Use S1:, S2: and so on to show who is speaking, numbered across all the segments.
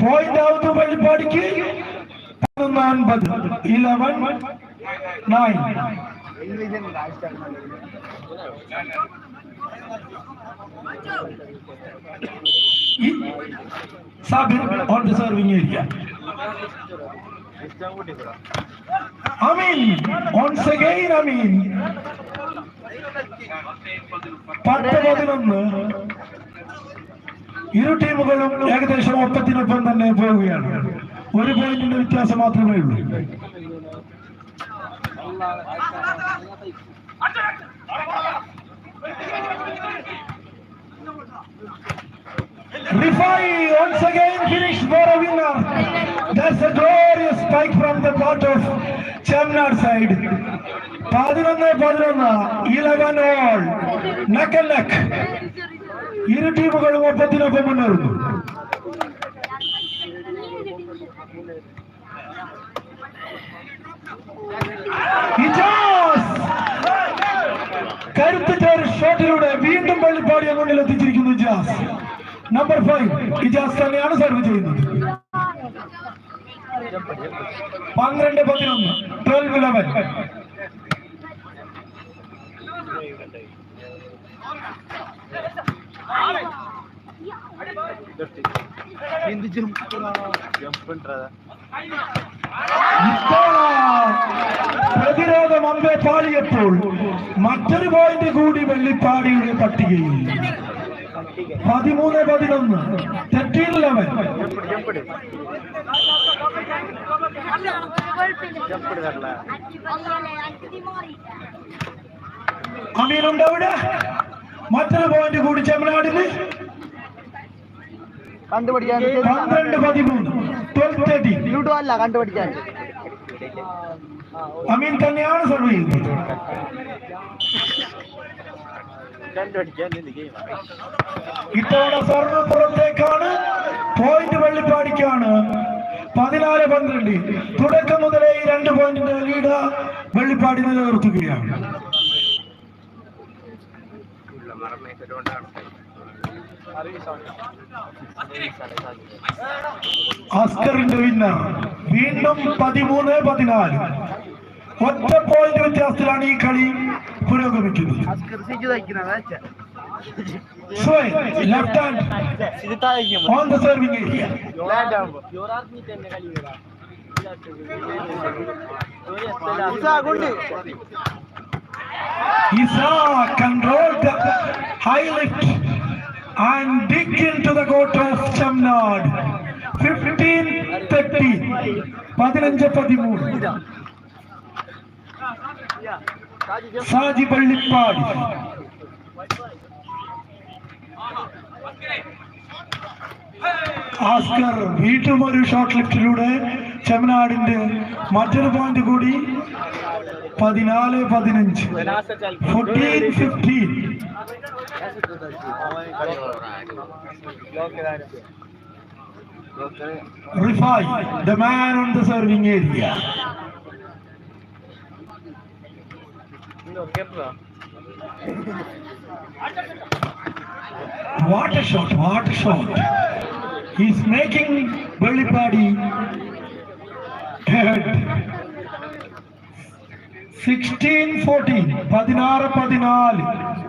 S1: Point ആവുന്ന പരിപാടിക്ക് അൻപത് eleven nine Sabir on the serving area Amin ons അമീൻ പത്ത് പതിനൊന്ന്. ഇരു ടീമുകളും ഏകദേശം ഒപ്പത്തിനൊപ്പം തന്നെ പോവുകയാണ് ഒരു പോയിന്റിന്റെ വ്യത്യാസം മാത്രമേ ഉള്ളൂ Rifai once again finished for a winner. That's a glorious spike from the part of Chamnar side. പതിനൊന്ന് പതിനൊന്ന് ഇലവൻ ഓൾ നെക്ക് നെക്ക് ഇരു ടീമുകളും ഒപ്പത്തിനൊപ്പം മുന്നേറുന്നു. കരുത്ത് ചേർ ഷോട്ടിലൂടെ വീണ്ടും വെള്ളിപ്പാടിയെ മുന്നിൽ എത്തിച്ചിരിക്കുന്നു ജാസ് നമ്പർ ഫൈവ് ഇജാസ് തന്നെയാണ് സർവ് ചെയ്യുന്നത്. പന്ത്രണ്ട് പതിനൊന്ന് ട്വൽവ് ഇലവൻ പ്രതിരോധം അമ്പെ പാളിയപ്പോൾ മറ്റൊരു പോയിന്റ് കൂടി വെള്ളിപ്പാടിയുടെ പട്ടികയിൽ. പതിമൂന്ന് പതിനൊന്ന് തെറ്റീൻ ലെവൻ അമീനുണ്ട് അവിടെ. മറ്റൊരു പോയിന്റ് കൂടി ചെമ്മനാടിന്.
S2: കണ്ടുപിടിക്കാൻ യൂട്യൂബ് അല്ല കണ്ടുപിടിക്കാൻ.
S1: അമീൻ തന്നെയാണ് സർവ് ചെയ്യുന്നത് ഇത്തവണ സ്വർണ പുറത്തേക്കാണ്. പോയിന്റ് വെള്ളിപ്പാടിക്കാണ്. പതിനാല് പന്ത്രണ്ട്. തുടക്കം മുതലേ ഈ രണ്ട് പോയിന്റിന്റെ ലീഡ് വെള്ളിപ്പാടി നിലനിർത്തുകയാണ്. ആസ്കറിന്റെ വിന്നർ വീണ്ടും പതിമൂന്ന് പതിനാല്. ഒറ്റ പോയിന്റ് വ്യത്യാസത്തിലാണ് ഈ കളി പുരോഗമിക്കുന്നത്. Left hand on the serving area Isa controlled the high lift. And dig into the court of Chamnad. 15-30. പതിനഞ്ച് പതിമൂന്ന്. സാജി പള്ളിപ്പാടി ആസ്കർ വീണ്ടും ഒരു ഷോട്ട് ലിഫ്റ്റിലൂടെ ചെമ്മനാടിന്റെ മറ്റൊരു പോയിന്റ് കൂടി. പതിനാല് പതിനഞ്ച്. Fourteen fifteen Rifai, the man on the serving area. What a shot, what a shot. He's making Bellipadi head. 16 14, 16 14.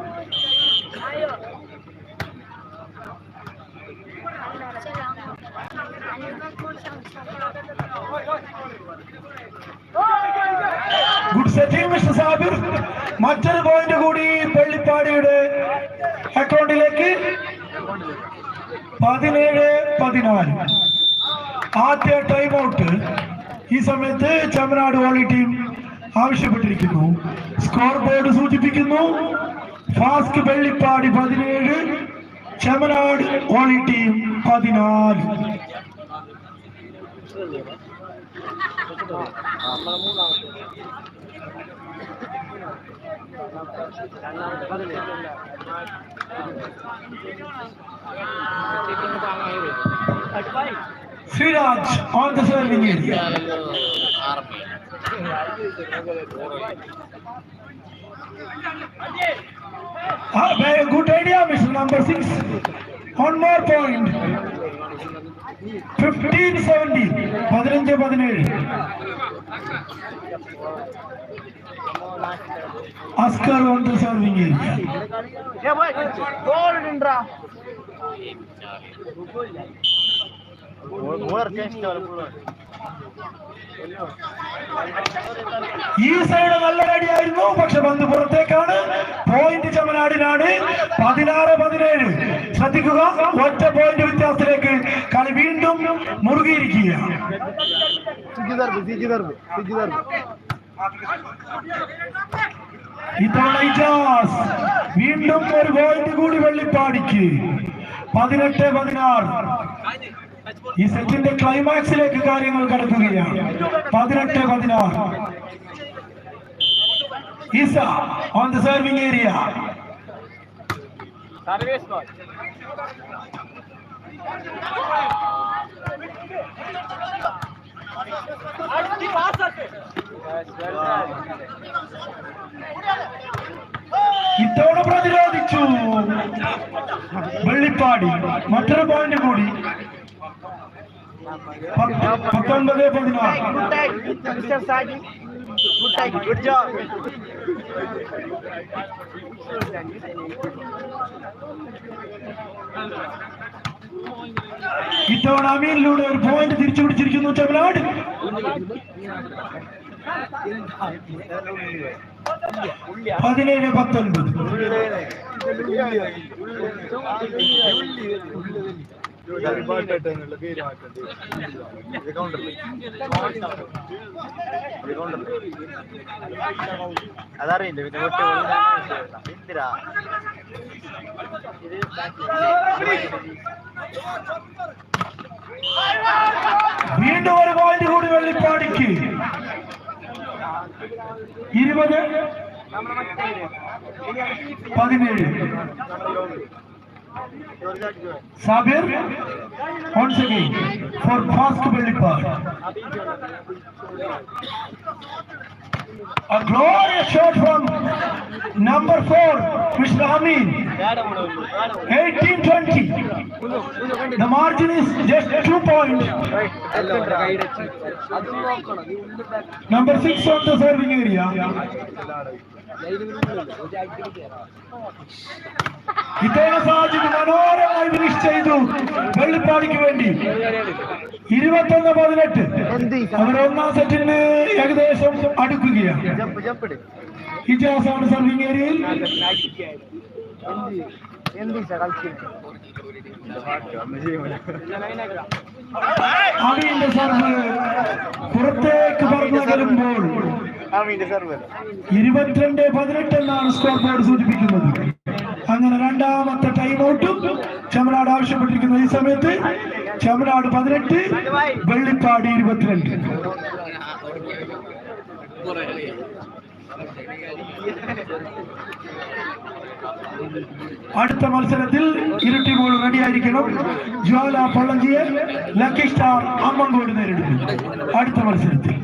S1: Good setting mister Sabir മറ്റൊരു point കൂടി പള്ളിപ്പാടിയുടെ അക്കൗണ്ടിലേക്ക് പതിനേഴ് പതിനാല് ആദ്യ ടൈം ഔട്ട് ഈ സമയത്ത് ചമനാട് വോളി ടീം ആവശ്യപ്പെട്ടിരിക്കുന്നു സ്കോർ ബോർഡ് സൂചിപ്പിക്കുന്നു ഫാസ്ക് വെള്ളിപ്പാടി പതിനേഴ് ചമനാട് വോളി ടീം പതിനാല് good idea mister number six one more point fifteen seventy पद पद അസ്കർ வந்து ഏരിയ
S2: ഗോൾ ഇണ്ടാ ഓർക്കെ ഇഷ്ടമല്ല
S1: ഈ സൈഡ് നല്ല റെഡിയായിരുന്നു പക്ഷെ പന്ത് പുറത്തേക്കാണ്. പോയിന്റ് ചമനാടിനാണ്. പതിനാറ് പതിനേഴ്. ശ്രദ്ധിക്കുക. ഒറ്റ പോയിന്റ് വ്യത്യാസത്തിലേക്ക് കളി വീണ്ടും മുറുകിയിരിക്കുകയാണ്. ഇത്തവണ ഇജാസ് വീണ്ടും ഒരു പോയിന്റ് കൂടി വെള്ളിപ്പാടിക്ക്. പതിനെട്ട് പതിനാറ്. ഈ സെറ്റിന്റെ ക്ലൈമാക്സിലേക്ക് കാര്യങ്ങൾ കടക്കുകയാണ്. പതിനെട്ട് പതിനാറ്. Isa on the serving
S2: area service
S1: ഇത്തവണ പ്രതിരോധിച്ചു വെള്ളിപ്പാടി മറ്റൊരു പോയിന്റ് കൂടി പത്ത്- പത്തൊൻപത് പതിനാറ്
S2: Good time, Mr. Saji. Good time. Good job.
S1: ഇത്തവണ അമീനിലൂടെ ഒരു പോയിന്റ് തിരിച്ചു പിടിച്ചിരിക്കുന്നു തമിഴ്നാട്. പതിനേഴ് പത്തൊൻപത്.
S2: അതറിയില്ല പിന്നെ
S1: വീണ്ടും ഒരു പോയിന്റ് കൂടി വെള്ളിപ്പാടിക്ക് ഇരുപത് പതിനേഴ് Sabir once again for fast വെള്ളിപ്പാട് A glorious shot from number four, Mr. Amin. 18-20. The margin is just two points. Number six on the serving area. ഇത്തവണ സാജിദ് മനോഹരമായി ഫിനിഷ് ചെയ്തു. വെള്ളിപ്പാടിക്ക് വേണ്ടി. ഇരുപത്തൊന്ന് പതിനെട്ട്. അവർ ഒന്നാം സെറ്റിന് ഏകദേശം അടുക്കുകയാണ്.
S2: ജമ്പ് ജമ്പ്
S1: ഇജാസ് ആണ് സർവിംഗ് ഏരിയയിൽ
S2: എന്ത്
S1: സർവ് പുറത്തേക്ക്
S2: പറഞ്ഞു സർവർ
S1: ഇരുപത്തിരണ്ട് പതിനെട്ട് എന്നാണ് സ്കോർ ബോർഡ് സൂചിപ്പിക്കുന്നത്. അങ്ങനെ രണ്ടാമത്തെ ടൈം ഔട്ടും ചമനാട് ആവശ്യപ്പെട്ടിരിക്കുന്ന. ഈ സമയത്ത് ചമനാട് പതിനെട്ട് വെള്ളിപ്പാട് ഇരുപത്തിരണ്ട്. അടുത്ത മത്സരത്തിൽ ഇരു ടീമുകൾ റെഡിയായിരിക്കണം ജ്വാല പള്ളഞ്ചിയെ ലക്കി സ്റ്റാർ അമ്മങ്കോട് നേരിടുന്നു. അടുത്ത മത്സരത്തിൽ.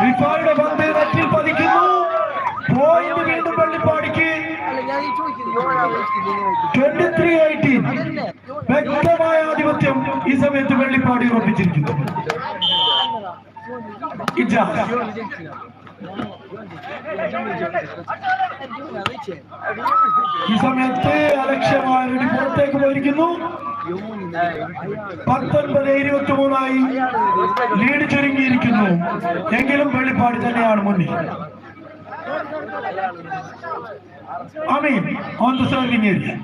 S1: റിഫായുടെ പന്ത് നെറ്റിൽ പതിക്കുന്നു പോയിന്റ് വീണ്ടും പള്ളിപ്പാടിക്ക് ട്വന്റി ത്രീ എയ്റ്റീൻ വ്യക്തമായ ആധിപത്യം ഈ സമയത്ത് വെള്ളിപ്പാടി ഉറപ്പിച്ചിരിക്കുന്നു. ഇജാസ്. ഈ സമയത്ത് അലക്ഷ്യമായ പുറത്തേക്ക് പോയിരിക്കുന്നു. പത്തൊൻപത് ഇരുപത്തി മൂന്നായി ലീഡ് ചുരുങ്ങിയിരിക്കുന്നു. എങ്കിലും വെളിപ്പാട് തന്നെയാണ് മുന്നിൽ. Amin on the serving area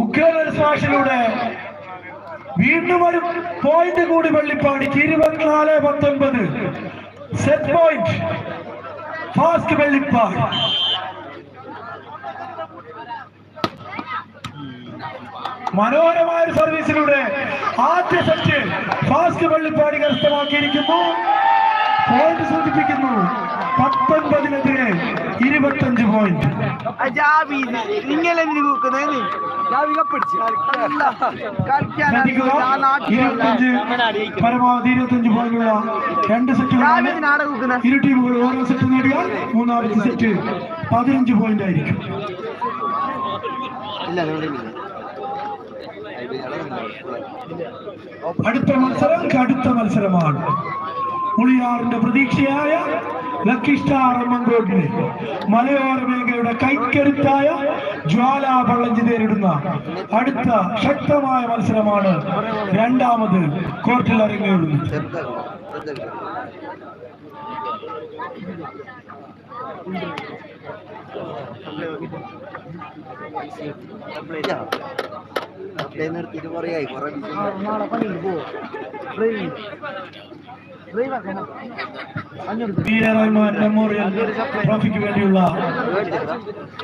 S1: ഉഗ്രൻ സ്മാഷിലൂടെ വീണ്ടും ഒരു പോയിന്റ് കൂടി വെള്ളിപ്പാടിക്ക് ഇരുപത്തിനാല് പത്തൊൻപത്. Set point fast Vellippad. മനോഹരമായ ഒരു സർവീസിലൂടെ ആദ്യ സെറ്റ് ഫാസ്റ്റ് വെള്ളിപ്പാടി കരസ്ഥമാക്കിയിരിക്കുന്നു. പോയിന്റ് സൂചിപ്പിക്കുന്നു. പത്തൊൻപതിനെതിരെ ഇരുപത്തഞ്ച് പോയിന്റ് ഇരുപത്തഞ്ച്. പരമാവധി ഇരുപത്തഞ്ച് പോയിന്റുള്ള രണ്ട്
S2: സെറ്റ്
S1: സെറ്റുകളാണ് ഇരു ടീമുകൾ ഓരോ സെറ്റ് നേടിയാൽ മൂന്നാമത്തെ സെറ്റ് പതിനഞ്ച് പോയിന്റ് ആയിരിക്കും. അടുത്ത മത്സരം കടുത്ത മത്സരമാണ്. മുളിയാറിന്റെ പ്രതീക്ഷയായ ലക്കി സ്റ്റാർ മങ്കോട്ടിനെ മലയോര മേഖലയുടെ കൈക്കരുത്തായ ജ്വാലാ പള്ളഞ്ചി നേരിടുന്ന അടുത്ത ശക്തമായ മത്സരമാണ് രണ്ടാമത് കോർട്ടിൽ അരങ്ങേറുന്നത്.
S2: നിർത്തിയിട്ട് പറയായി കുറെ നാളെ പണിയിൽ പോവോ ഡ്രൈവിംഗ് ഡ്രൈവ് ആക്കണം അഞ്ഞൂറ്
S1: പി എ റഹ്മാൻ മെമ്മോറിയൽ ട്രോഫിക്ക് വേണ്ടിയുള്ള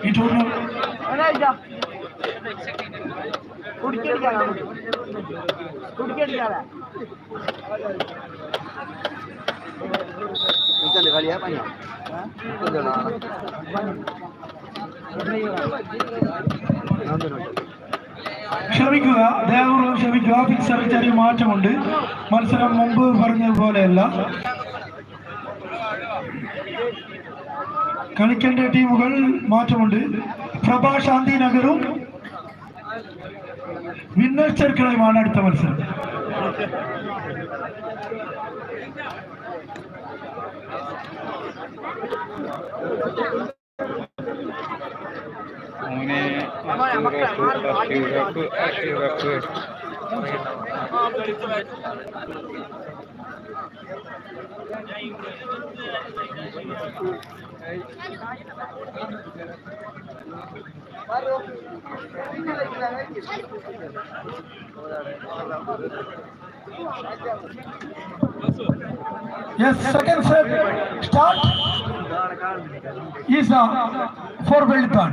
S1: ഈ ടൂർണമെന്റ്
S2: കുടിക്കടിക്കാനാ കുടിക്കടിക്കാനാ നിൽക്കല്ലേ കളിയാ പനിയാ
S1: ക്ഷമിക്കുക. ദയപൂർവം ക്ഷമിക്കുക. ഫിക്സറിൽ ചെറിയ മാറ്റമുണ്ട്. മത്സരം മുമ്പ് പറഞ്ഞതുപോലെയല്ല. കളിക്കേണ്ട ടീമുകൾ മാറ്റമുണ്ട്. പ്രഭാ ശാന്തി നഗറും വിന്നർ സർക്കിളുമാണ് അടുത്ത മത്സരം. Yes, second set, start. is a forward turn.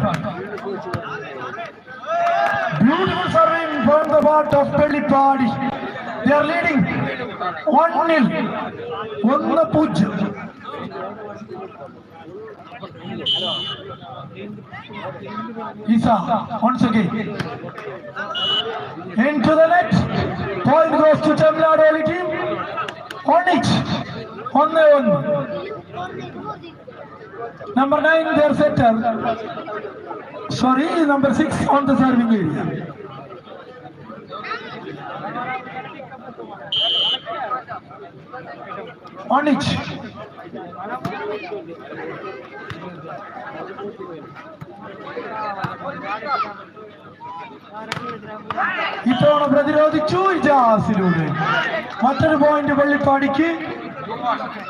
S1: Beautiful serving from the part of Pelipad. They are leading one nil. 1 puj. Isa once again into the net. Point goes to Tamil Nadu team. One each. One the one. Number nine, their setter. Sorry, number six on the serving area. On it. ഇത്തവണ പ്രതിരോധിച്ചു ഇജാസിലൂടെ മറ്റൊരു point വെള്ളിപ്പാടിക്ക്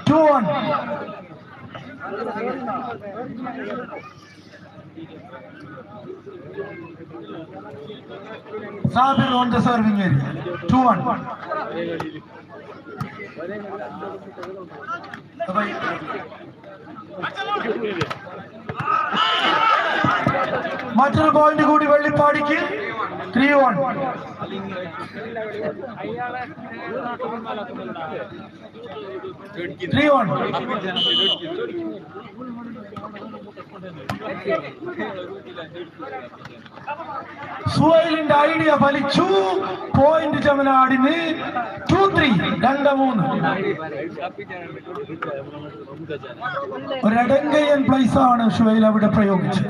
S1: two one Sabir on the serving area. 2 1. മറ്റൊരു point കൂടി വെള്ളിപ്പാടിക്ക് three one three one സുഹൈലിന്റെ idea ഫലിച്ചു. Point ചമനാടിന് ടു ത്രീ രണ്ട് മൂന്ന്. ഒരടങ്കയൻ പ്ലേസ് ആണ് ഷുഹൈൽ അവിടെ പ്രയോഗിച്ചത്.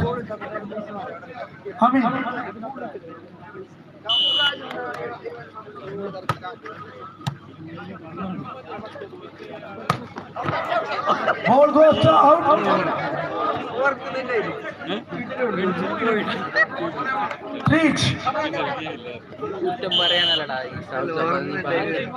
S1: Amin. Ball goes out reach
S3: കുറ്റം പറയാനല്ലടാ ഈ സ്ഥലത്ത് നീ പറയുന്നത്.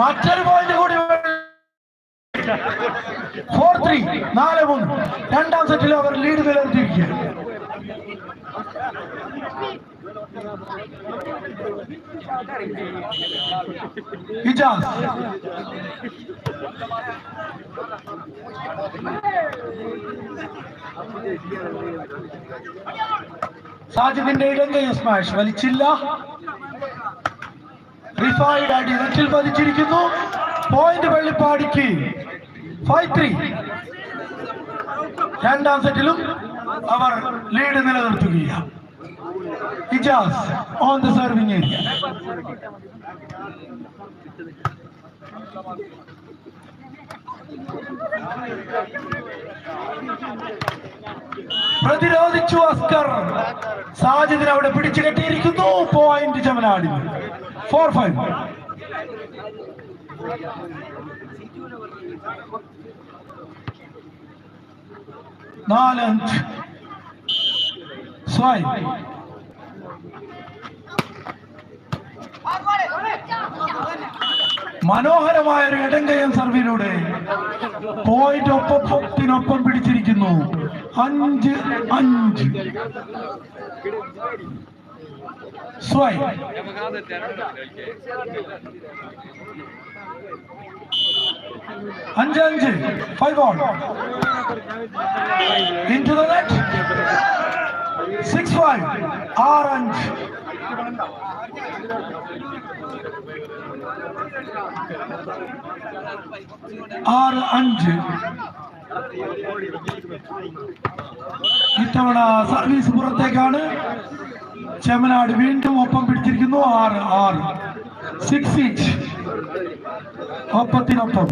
S1: മറ്റൊരു പോയിന്റ് കൂടി ഫോർ ത്രീ നാല് മൂന്ന്. രണ്ടാം സെറ്റിൽ അവർ ലീഡ് നിലനിർത്തിയിരിക്കുക ഇജാസ്. സാജിദിന്റെ ഇടങ്കയും സ്മാഷ് വലിച്ചില്ല. റിഫൈഡ് അടി നെറ്റിൽ പതിച്ചിരിക്കുന്നു. പോയിന്റ് വെള്ളിപ്പാടിക്ക് ഫൈവ് ത്രീ. രണ്ടാം സെറ്റിലും അവർ lead നിലനിർത്തുകയാണ്. Ijas on the serving area പ്രതിരോധിച്ചു Askar. സാജിദിനെ അവിടെ പിടിച്ചു കെട്ടിയിരിക്കുന്നു. പോയിന്റ് ചമനാടി ഫോർ ഫൈവ് നാലഞ്ച് സ്വായി മനോഹരമായ ഒരു ഇടങ്കയം സർവിലൂടെ പോയിന്റ് ഒപ്പം പിടിച്ചിരിക്കുന്നു. അഞ്ച് അഞ്ച്. സ്വയം അഞ്ച് അഞ്ച്. Five on into the net six five ആറ് അഞ്ച്. ആറ് അഞ്ച്. ഇത്തവണ സർവീസ് പുറത്തേക്കാണ്. ചെമനാട് വീണ്ടും ഒപ്പം പിടിച്ചിരിക്കുന്നു. ആറ് ആറ്. സിക്സ് ഇഞ്ച് ഒപ്പത്തിനൊപ്പം.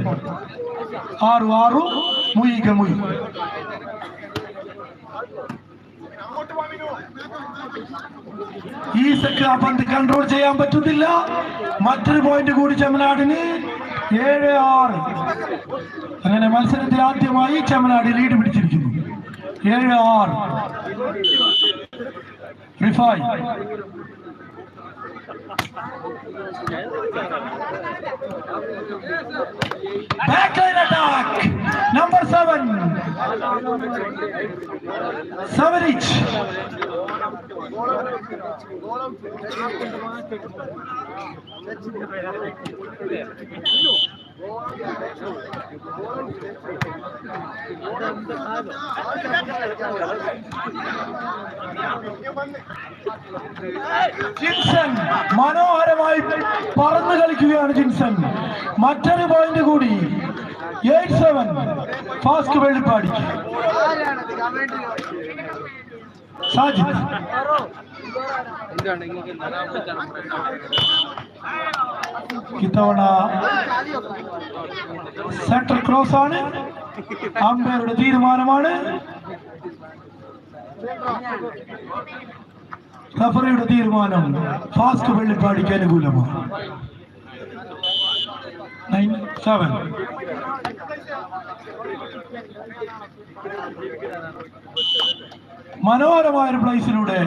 S1: ആറു ആറു. മുയിക മുയി. ഈ സെക്ക് ആ പന്ത് കൺട്രോൾ ചെയ്യാൻ പറ്റുന്നില്ല മറ്റൊരു പോയിന്റ് കൂടി ചെമ്മനാടിന്. ഏഴ് ആറ്. അങ്ങനെ മത്സരത്തിൽ ആദ്യമായി ചെമ്മനാട് ലീഡ് പിടിച്ചിരിക്കുന്നു. ഏഴ് ആറ്. Rifai. Backline attack. Number seven. Savarich. Jinson മനോഹരമായി പറന്നു കളിക്കുകയാണ് ജിൻസൺ. മറ്റൊരു പോയിന്റ് കൂടി. Eight seven fast
S3: Vellippady Sajid.
S1: ഇത്തവണ സെന്റർ ക്രോസ് ആണ് അമ്പയറുടെ തീരുമാനമാണ്. റഫറിയുടെ തീരുമാനം ഫാസ്റ്റ് വെള്ളിപ്പാടിക്ക് അനുകൂലമാണ്. നയൻ സെവൻ മനോഹരമായ ഒരു പ്ലേസിലൂടെ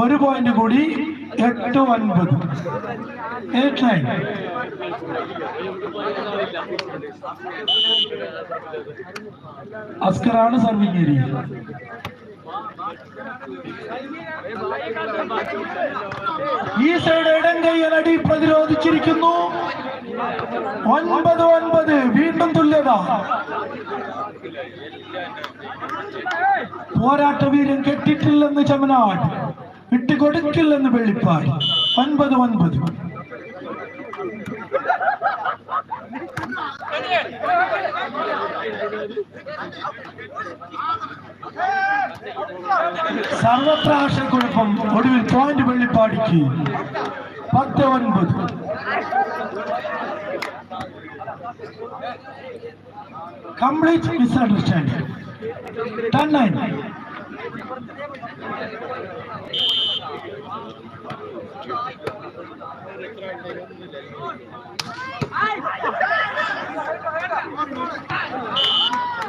S1: ഒരു പോയിന്റ് കൂടി എട്ട് ഒൻപത്. എയ്റ്റ് നയൻ അസ്കറാണ് സർവിംഗ് ഏരിയ ഈ സൈഡ് ഇടം കൈയനടി പ്രതിരോധിച്ചിരിക്കുന്നു. ഒൻപത് ഒൻപത്. വീണ്ടും തുല്യത. പോരാട്ട വീരൻ കെട്ടിട്ടില്ലെന്ന് ചമനാട് വിട്ടുകൊടുക്കില്ലെന്ന് വെളിപ്പാട് ഒൻപത് ഒൻപത്. സർവത്ര ആശയക്കുഴപ്പം ഒടുവിൽ പോയിന്റ് വെള്ളിപ്പാടിക്ക്. പത്ത് ഒൻപത്. കംപ്ലീറ്റ് ടെൻ നയൻ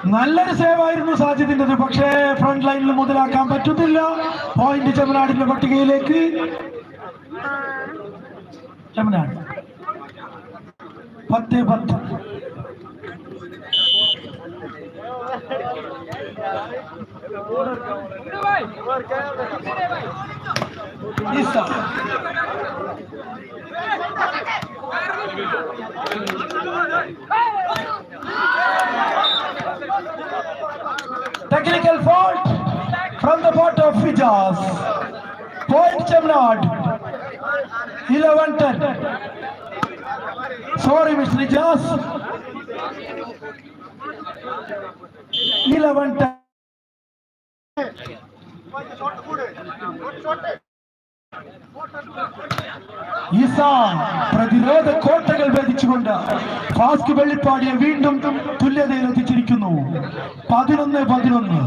S1: നല്ലൊരു സേവായിരുന്നു സാജിദിന്റെത് പക്ഷേ ഫ്രണ്ട് ലൈനിൽ മുതലാക്കാൻ പറ്റുന്നില്ല പോയിന്റ് ചെമ്മനാടിന്റെ പട്ടികയിലേക്ക്. ചെമ്മനാട്. പത്ത് പത്ത്. Isa. Technical fault from the part of Fijas. Point Chamnad. 11 10. Sorry, Mr. Ijas. 11 10. പ്രതിരോധ കോട്ടകൾ ഭേദിച്ചുകൊണ്ട് ഫാസ്ക് വെള്ളിപ്പാടിയെ വീണ്ടും തുല്യതയിൽ എത്തിച്ചിരിക്കുന്നു. പതിനൊന്ന് പതിനൊന്ന്.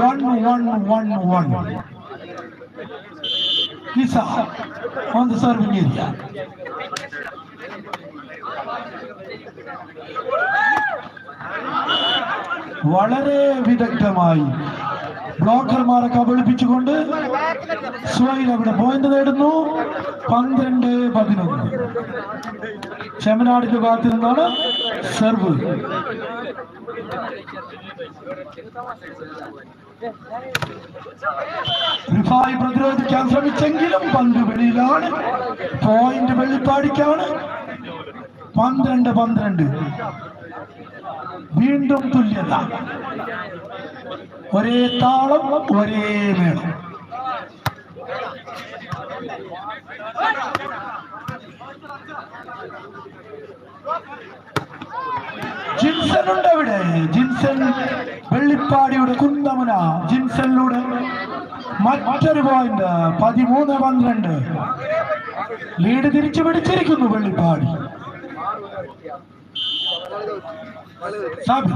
S1: One one one one serving area വളരെ വിദഗ്ധമായി ബ്ലോക്കർമാരെ കബളിപ്പിച്ചുകൊണ്ട് സുഹൈൽ അവിടെ പോയിന്റ് നേടുന്നു. പന്ത്രണ്ട് പതിനൊന്ന്. ചെമ്മനാടിന്റെ ഭാഗത്ത് നിന്നാണ് സെർവ്. പ്രതിരോധിക്കാൻ ശ്രമിച്ചെങ്കിലും പന്ത് വെളിയിലാണ്. പോയിന്റ് വെള്ളിപ്പാടിക്കാണ്. പന്ത്രണ്ട് പന്ത്രണ്ട്. വീണ്ടും തുല്യത. ഒരേ താളം ഒരേ വേണം ജിൻസൺ ഉണ്ട് അവിടെ ജിൻസൺ വെള്ളിപ്പാടിയുടെ കുന്തമന. ജിൻസണിലൂടെ മറ്റൊരു പോയിന്റ് പതിമൂന്ന് പന്ത്രണ്ട്. ലീഡ് തിരിച്ചു പിടിച്ചിരിക്കുന്നു Vellippady. Sabi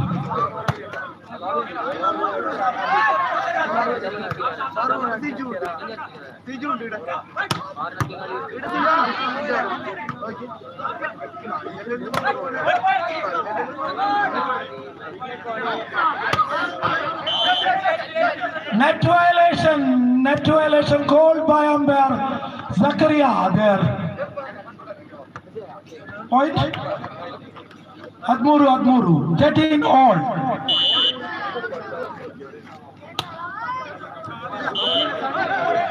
S1: Net violation, net violation called by umpire Zakaria there. Point. Admuru, Admuru, getting all.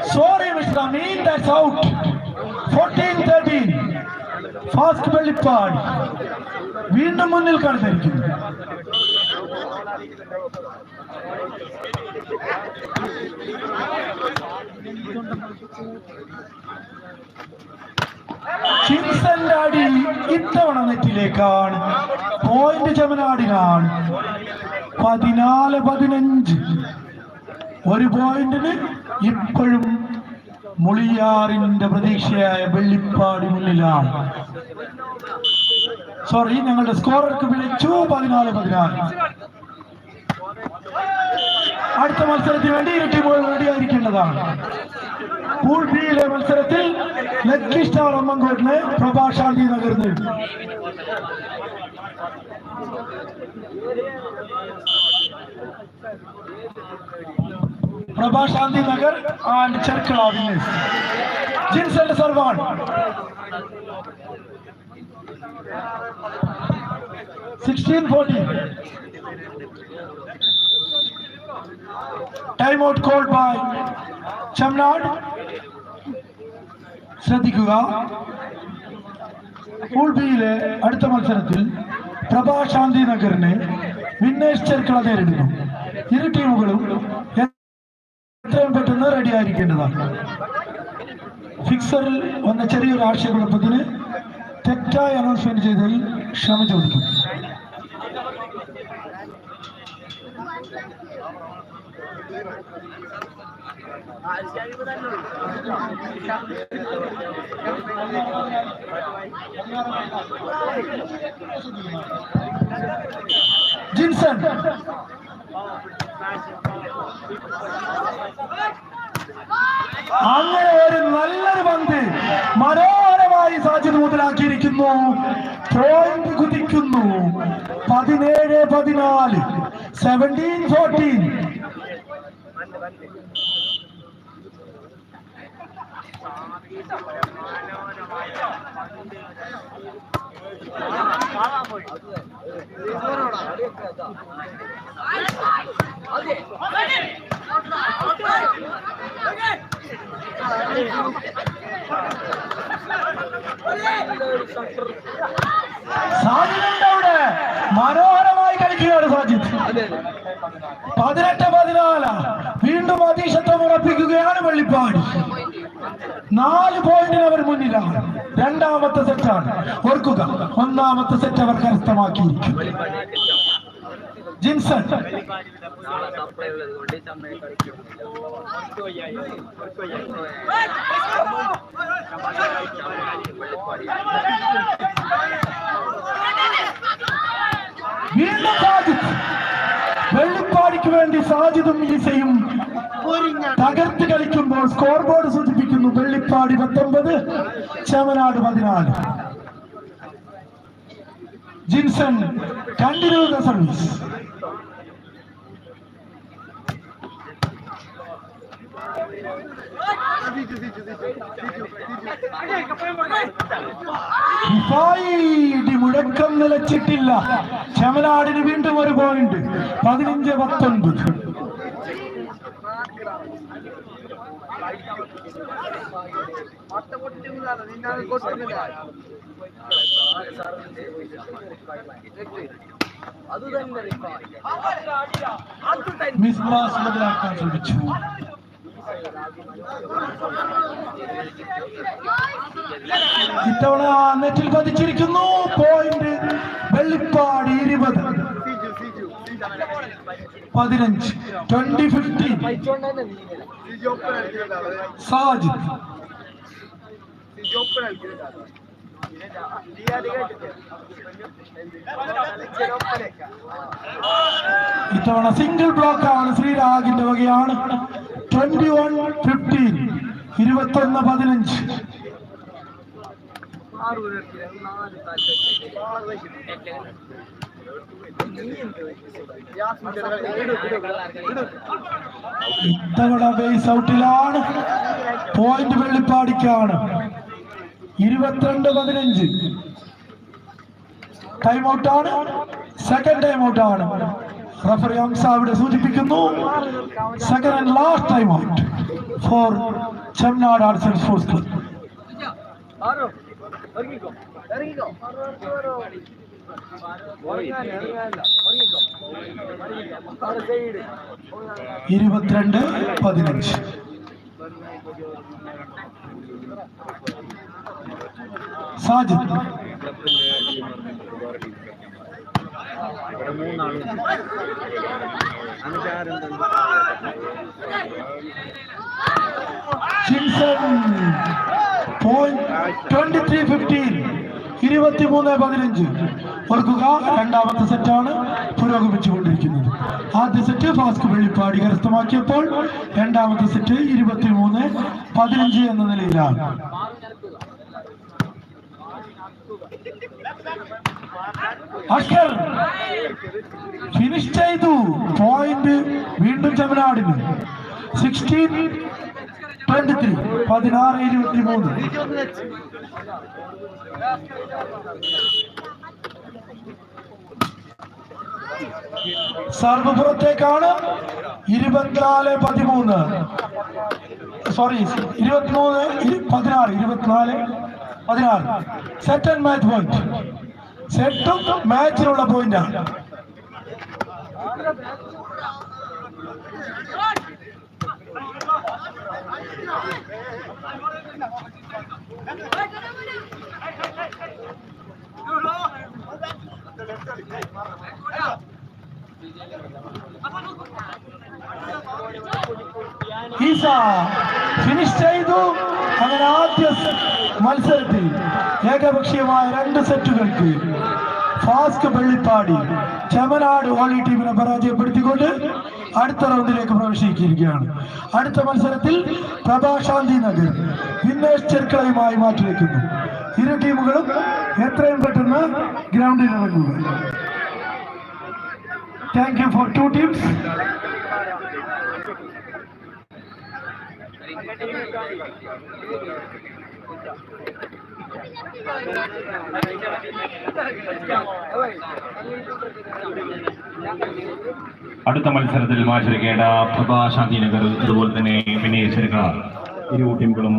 S1: Sorry, Mr. Amin, that's out. 14 13. Fast Vellippad വീണ്ടും മുന്നിൽ കടന്നിരിക്കുന്നു ചിൻസന്റെ അടി ഇത്തവണ നെറ്റിലേക്കാണ്. പോയിന്റ് ചെമനാടിനാണ്. പതിനാല് പതിനഞ്ച്. ഒരു പോയിന്റിന് ഇപ്പോഴും മുളിയാറിന്റെ പ്രതീക്ഷയായ വെള്ളിപ്പാടി മുന്നിലാണ്. സോറി ഞങ്ങളുടെ സ്കോറർക്ക് വിളിച്ചു. പതിനാല് പതിനാല് അടുത്ത മത്സരത്തിന് വേണ്ടി ഇരു ടീമുകൾ റെഡിയായിരിക്കേണ്ടതാണ് ബിയിലെ മത്സരത്തിൽ ലക്കി സ്റ്റാർ അമ്മങ്കോട്ടിനെ പ്രഭാഷാന്തി നഗർന്ന് പ്രഭാശാന്തി നഗർ ആൻഡ് ചെർക്കള വിന്നേഴ്സ് ജിൻസന്റെ സർവാണ് sixteen fourteen time out call by Chemnad ശ്രദ്ധിക്കുക. പൂൾ ബിയിലെ അടുത്ത മത്സരത്തിൽ പ്രഭാ ശാന്തി നഗറിനെ വിന്നേഷ് ചെർക്കള നേരിടുന്നു. ഇരു ടീമുകളും എത്രയും പെട്ടെന്ന് റെഡി ആയിരിക്കേണ്ടതാണ്. ഫിക്സറിൽ വന്ന ചെറിയൊരു ആശയക്കുഴപ്പത്തിന് തെറ്റായി അനൗൺസ്മെന്റ് ചെയ്തതിൽ ക്ഷമ ചോദിക്കും ജിൻസൺ. അങ്ങനെ ഒരു നല്ലൊരു പന്ത് മനോഹരമായി സാജിദ് മുതലാക്കിയിരിക്കുന്നു. പോയിന്റ് കുതിക്കുന്നു. പതിനേഴ് പതിനാല്. Seventeen fourteen Thank you. അവിടെ മനോഹരമായി കളിക്കുകയാണ് സാജിദ് പതിനെട്ട് പതിനാല് വീണ്ടും അതീശത്വം ഉറപ്പിക്കുകയാണ് വെള്ളിപ്പാടി. നാല് പോയിന്റിന് അവർ മുന്നിലാണ്. രണ്ടാമത്തെ സെറ്റാണ് ഓർക്കുക ഒന്നാമത്തെ സെറ്റ് അവർ കരസ്ഥമാക്കിയിരിക്കും. ജിൻസൺ. വീണ്ടും വെള്ളിപ്പാടിക്ക് വേണ്ടി സാജിദും ഈസയും തകർത്ത് കളിക്കുമ്പോൾ സ്കോർ ബോർഡ് സൂചിപ്പിക്കുന്നു. വെള്ളിപ്പാടി പത്തൊമ്പത് ചെമനാട് പതിനാല്. ജിൻസൺ കണ്ടിന്യൂ ദ സർവീസ് മുടക്കം നിലച്ചിട്ടില്ല. ചെമനാടിന് വീണ്ടും ഒരു പോയിന്റ് പതിനഞ്ച് പത്തൊൻപത്. ഇത്തവണ നെറ്റിൽ പതിച്ചിരിക്കുന്നു പോയിന്റ് വെള്ളിപ്പാടി ഇരുപത്. പതിനഞ്ച്. ട്വന്റി ഫിഫ്റ്റീൻ സാജിദ് ഇത്തവണ സിംഗിൾ ബ്ലോക്ക് ആണ് ശ്രീരാഗിന്റെ വകയാണ്. ട്വന്റി വൺ ഫിഫ്റ്റീൻ ഇരുപത്തി ഒന്ന് പതിനഞ്ച്. ഇത്തവണ ബേസ് ഔട്ടിലാണ് പോയിന്റ് വെള്ളിപ്പാടിക്കാണ്. ഇരുപത്തിരണ്ട് പതിനഞ്ച്. ടൈം ഔട്ട് ആണ്. സെക്കൻഡ് ടൈം ഔട്ടാണ് റഫറി ഹംസ അവിടെ സൂചിപ്പിക്കുന്നു. Second and last time out for
S3: Chemmanad arts and sports club
S1: ഇരുപത്തിരണ്ട് പതിനഞ്ച്. സാജിദ് ഇരുപത്തിമൂന്ന് പതിനഞ്ച്. ഓർക്കുക രണ്ടാമത്തെ സെറ്റാണ് പുരോഗമിച്ചുകൊണ്ടിരിക്കുന്നത്. ആദ്യ സെറ്റ് ഫാസ്ക് വെള്ളിപ്പാടി കരസ്ഥമാക്കിയപ്പോൾ രണ്ടാമത്തെ സെറ്റ് ഇരുപത്തിമൂന്ന് പതിനഞ്ച് എന്ന നിലയിലാണ്. അഷ്കർ ഫിനിഷ് ചെയ്തു. പോയിന്റ് വീണ്ടും ചെമ്മനാടിന്. സിക്സ്റ്റീൻ ട്വന്റി ത്രീ പതിനാറ് ഇരുപത്തി മൂന്ന് സർവ് ഇരുപത്തിനാല് പതിമൂന്ന്. സോറി ഇരുപത്തിമൂന്ന് ഇരു- പതിനാറ് ഇരുപത്തിനാല്. പതിനാറ്. സെറ്റ് ആൻഡ് മാച്ച് പോയിന്റ് സെറ്റും മാച്ചിനുള്ള പോയിന്റാണ് ഈസ ഫിനിഷ് ചെയ്തു. അങ്ങനെ ആദ്യ മത്സരത്തിൽ ഏകപക്ഷീയമായ രണ്ട് സെറ്റുകൾക്ക് ഫാസ്ക് വെള്ളിപ്പാടി ചെമനാട് ഹോളി ടീമിനെ പരാജയപ്പെടുത്തിക്കൊണ്ട് അടുത്ത റൗണ്ടിലേക്ക് പ്രവേശിക്കുകയാണ്. അടുത്ത മത്സരത്തിൽ പ്രഭാശാന്തി നഗർ വിന്നേഷ് ചെർക്കളയുമായി മാറ്റിവെക്കുന്നു. ഇരു ടീമുകളും എത്രയും പെട്ടെന്ന് ഗ്രൗണ്ടിൽ ഇറങ്ങുക. Thank you for two teams
S4: അടുത്ത മത്സരത്തിൽ മാറ്റിരിക്കേണ്ട പ്രഭാശാന്തി നഗർ അതുപോലെ തന്നെ വിനയ് ചെറുക്കള ഇരു ടീമുകളും